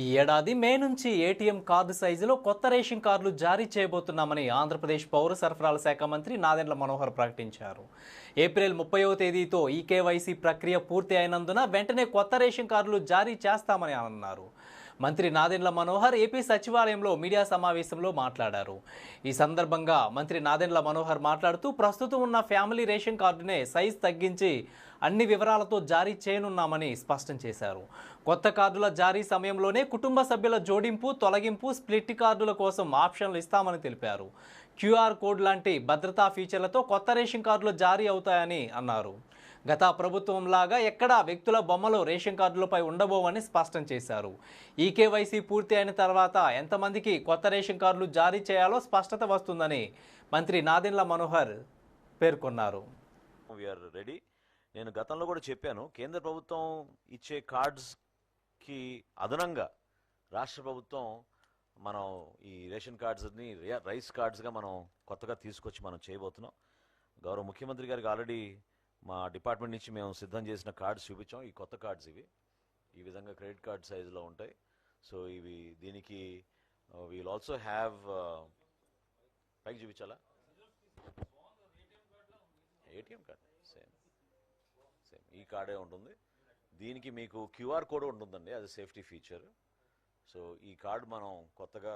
ఈ ఏడాది మే నుంచి ఏటీఎం కార్డు సైజులో కొత్త రేషన్ కార్డులు జారీ చేయబోతున్నామని ఆంధ్రప్రదేశ్ పౌర సరఫరాల శాఖ మంత్రి నాదెండ్ల మనోహర్ ప్రకటించారు. ఏప్రిల్ ముప్పైవ తేదీతో ఈ కేవైసీ ప్రక్రియ పూర్తి అయినందున వెంటనే కొత్త రేషన్ కార్డులు జారీ చేస్తామని అన్నారు. మంత్రి నాదెండ్ల మనోహర్ ఏపీ సచివాలయంలో మీడియా సమావేశంలో మాట్లాడారు. ఈ సందర్భంగా మంత్రి నాదెండ్ల మనోహర్ మాట్లాడుతూ ప్రస్తుతం ఉన్న ఫ్యామిలీ రేషన్ కార్డునే సైజ్ తగ్గించి అన్ని వివరాలతో జారీ చేయనున్నామని స్పష్టం చేశారు. కొత్త కార్డుల జారీ సమయంలోనే కుటుంబ సభ్యుల జోడింపు తొలగింపు స్ప్లిట్ కార్డుల కోసం ఆప్షన్లు ఇస్తామని తెలిపారు. క్యూఆర్ కోడ్ లాంటి భద్రతా ఫీచర్లతో కొత్త రేషన్ కార్డులు జారీ అవుతాయని అన్నారు. గత ప్రభుత్వం లాగా ఎక్కడా వ్యక్తుల బొమ్మలు రేషన్ కార్డులపై ఉండబోవని స్పష్టం చేశారు. ఈ కేవైసీ పూర్తి అయిన తర్వాత ఎంతమందికి కొత్త రేషన్ కార్డులు జారీ చేయాలో స్పష్టత వస్తుందని మంత్రి నాదెండ్ల మనోహర్ పేర్కొన్నారు. రెడీ నేను గతంలో కూడా చెప్పాను కేంద్ర ప్రభుత్వం ఇచ్చే కార్డ్స్కి అదనంగా రాష్ట్ర ప్రభుత్వం మనం ఈ రేషన్ కార్డ్స్ని రైస్ కార్డ్స్గా మనం కొత్తగా తీసుకొచ్చి మనం చేయబోతున్నాం. గౌరవ ముఖ్యమంత్రి గారికి ఆల్రెడీ మా డిపార్ట్మెంట్ నుంచి మేము సిద్ధం చేసిన కార్డ్స్ చూపించాం. ఈ కొత్త కార్డ్స్ ఇవి. ఈ విధంగా క్రెడిట్ కార్డ్ సైజులో ఉంటాయి. సో ఇవి దీనికి వీల్ ఆల్సో హ్యావ్ పైకి చూపించాలా? ఏటీఎం కార్డ్ సేమ్ సేమ్ ఈ కార్డే ఉంటుంది. దీనికి మీకు క్యూఆర్ కోడ్ ఉంటుందండి. అది సేఫ్టీ ఫీచర్. సో ఈ కార్డ్ మనం కొత్తగా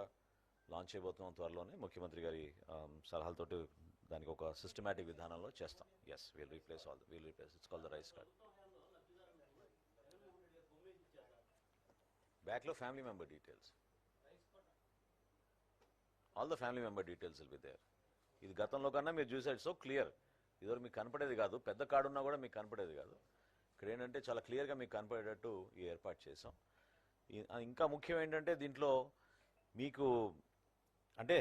లాంచ్ చేయబోతున్నాం త్వరలోనే. ముఖ్యమంత్రి గారి సలహాలతోటి దానికి ఒక సిస్టమేటిక్ విధానంలో చేస్తాం. Yes we'll replace all we'll replace it's call the rice card బ్యాక్లో family member details all the family member details will be there ఇది గతంలో కన్నా మీరు చూసారు సో క్లియర్ ఇదివరకు మీకు కనపడేది కాదు పెద్ద కార్డు ఉన్నా కూడా మీకు కనపడేది కాదు. ఇక్కడ ఏంటంటే చాలా క్లియర్గా మీకు కనపడేటట్టు ఈ ఏర్పాటు చేసాం ఇంకా ముఖ్యం ఏంటంటే దీంట్లో మీకు అంటే